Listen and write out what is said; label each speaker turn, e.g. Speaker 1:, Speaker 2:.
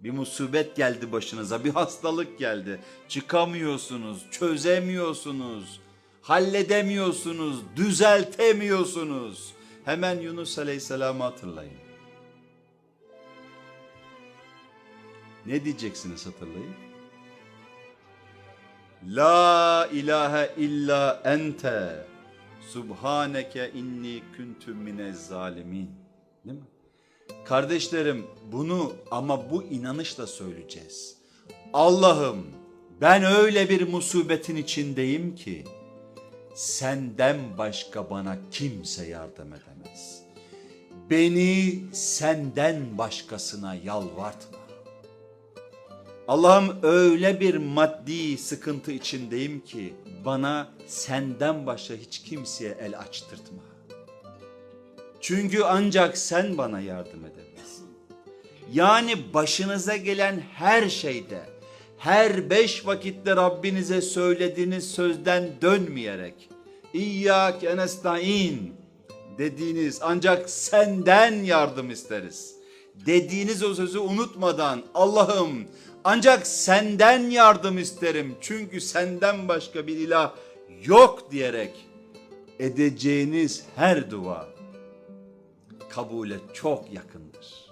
Speaker 1: Bir musibet geldi başınıza, bir hastalık geldi. Çıkamıyorsunuz, çözemiyorsunuz, halledemiyorsunuz, düzeltemiyorsunuz. Hemen Yunus Aleyhisselam'ı hatırlayın. Ne diyeceksiniz hatırlayın? La ilahe illa ente subhaneke inni kuntu minez zalimin. Değil mi? Kardeşlerim bunu ama bu inanışla söyleyeceğiz. Allah'ım ben öyle bir musibetin içindeyim ki senden başka bana kimse yardım edemez. Beni senden başkasına yalvartma. Allah'ım öyle bir maddi sıkıntı içindeyim ki bana senden başka hiç kimseye el açtırtma. Çünkü ancak sen bana yardım edebilirsin. Yani başınıza gelen her şeyde, her beş vakitte Rabbinize söylediğiniz sözden dönmeyerek İyyâke nestaîn dediğiniz ancak senden yardım isteriz. Dediğiniz o sözü unutmadan Allah'ım ancak senden yardım isterim çünkü senden başka bir ilah yok diyerek edeceğiniz her dua kabule çok yakındır.